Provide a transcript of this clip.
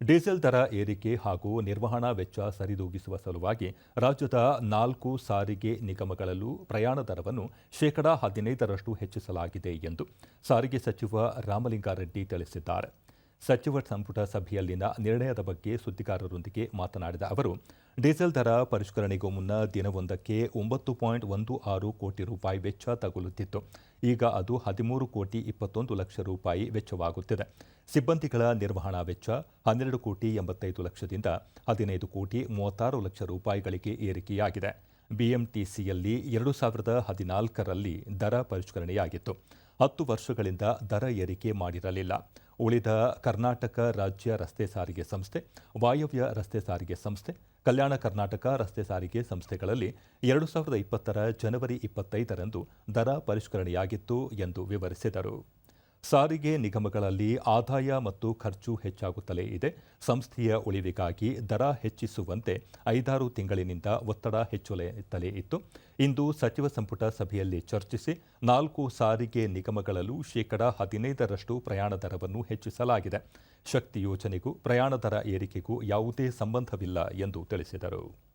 Diesel ದರ ಏರಿಕೆ ಹಾಗೂ ನಿರ್ವಹಣಾ ವೆಚ್ಚ ಸರಿದೂಗಿಸುವ ಸಲುವಾಗಿ ರಾಜ್ಯದ ನಾಲ್ಕು ಸಾರಿಗೆ ನಿಗಮಗಳಲ್ಲೂ ಪ್ರಯಾಣ ದರವನ್ನು ಶೇಕಡಾ ಹದಿನೈದರಷ್ಟು ಹೆಚ್ಚಿಸಲಾಗಿದೆ ಎಂದು ಸಾರಿಗೆ ಸಚಿವ ರಾಮಲಿಂಗಾರೆಡ್ಡಿ ತಿಳಿಸಿದ್ದಾರೆ. ಸಚಿವ ಸಂಪುಟ ಸಭೆಯಲ್ಲಿನ ನಿರ್ಣಯದ ಬಗ್ಗೆ ಸುದ್ದಿಗಾರರೊಂದಿಗೆ ಮಾತನಾಡಿದ ಅವರು ಡೀಸೆಲ್ ದರ ಪರಿಷ್ಕರಣೆಗೂ ಮುನ್ನ ದಿನವೊಂದಕ್ಕೆ ಒಂಬತ್ತು ಪಾಯಿಂಟ್ ಒಂದು ಆರು ಕೋಟಿ ರೂಪಾಯಿ ವೆಚ್ಚ ತಗುಲುತ್ತಿತ್ತು. ಈಗ ಅದು ಹದಿಮೂರು ಕೋಟಿ ಇಪ್ಪತ್ತೊಂದು ಲಕ್ಷ ರೂಪಾಯಿ ವೆಚ್ಚವಾಗುತ್ತಿದೆ. ಸಿಬ್ಬಂದಿಗಳ ನಿರ್ವಹಣಾ ವೆಚ್ಚ ಹನ್ನೆರಡು ಕೋಟಿ ಎಂಬತ್ತೈದು ಲಕ್ಷದಿಂದ ಹದಿನೈದು ಕೋಟಿ ಮೂವತ್ತಾರು ಲಕ್ಷ ರೂಪಾಯಿಗಳಿಗೆ ಏರಿಕೆಯಾಗಿದೆ. ಬಿಎಂಟಿಸಿಯಲ್ಲಿ ಎರಡು ಸಾವಿರದ ಹದಿನಾಲ್ಕರಲ್ಲಿ ದರ ಪರಿಷ್ಕರಣೆಯಾಗಿತ್ತು. ಹತ್ತು ವರ್ಷಗಳಿಂದ ದರ ಏರಿಕೆ ಮಾಡಿರಲಿಲ್ಲ. ಉಳಿದ ಕರ್ನಾಟಕ ರಾಜ್ಯ ರಸ್ತೆ ಸಾರಿಗೆ ಸಂಸ್ಥೆ, ವಾಯವ್ಯ ರಸ್ತೆ ಸಾರಿಗೆ ಸಂಸ್ಥೆ, ಕಲ್ಯಾಣ ಕರ್ನಾಟಕ ರಸ್ತೆ ಸಾರಿಗೆ ಸಂಸ್ಥೆಗಳಲ್ಲಿ ಎರಡು ಸಾವಿರದ ಇಪ್ಪತ್ತರ ಜನವರಿ ಇಪ್ಪತ್ತೈದರಂದು ದರ ಪರಿಷ್ಕರಣೆಯಾಗಿತ್ತು ಎಂದು ವಿವರಿಸಿದರು. ಸಾರಿಗೆ ನಿಗಮಗಳಲ್ಲಿ ಆದಾಯ ಮತ್ತು ಖರ್ಚು ಹೆಚ್ಚಾಗುತ್ತಲೇ ಇದೆ. ಸಂಸ್ಥೆಯ ಉಳಿವಿಗಾಗಿ ದರ ಹೆಚ್ಚಿಸುವಂತೆ ಐದಾರು ತಿಂಗಳಿನಿಂದ ಒತ್ತಡ ಹೆಚ್ಚುತ್ತಲೇ ಇತ್ತು. ಇಂದು ಸಚಿವ ಸಂಪುಟ ಸಭೆಯಲ್ಲಿ ಚರ್ಚಿಸಿ ನಾಲ್ಕು ಸಾರಿಗೆ ನಿಗಮಗಳಲ್ಲೂ ಶೇಕಡಾ ಹದಿನೈದರಷ್ಟು ಪ್ರಯಾಣ ದರವನ್ನು ಹೆಚ್ಚಿಸಲಾಗಿದೆ. ಶಕ್ತಿ ಯೋಜನೆಗೂ ಪ್ರಯಾಣ ದರ ಏರಿಕೆಗೂ ಯಾವುದೇ ಸಂಬಂಧವಿಲ್ಲ ಎಂದು ತಿಳಿಸಿದರು.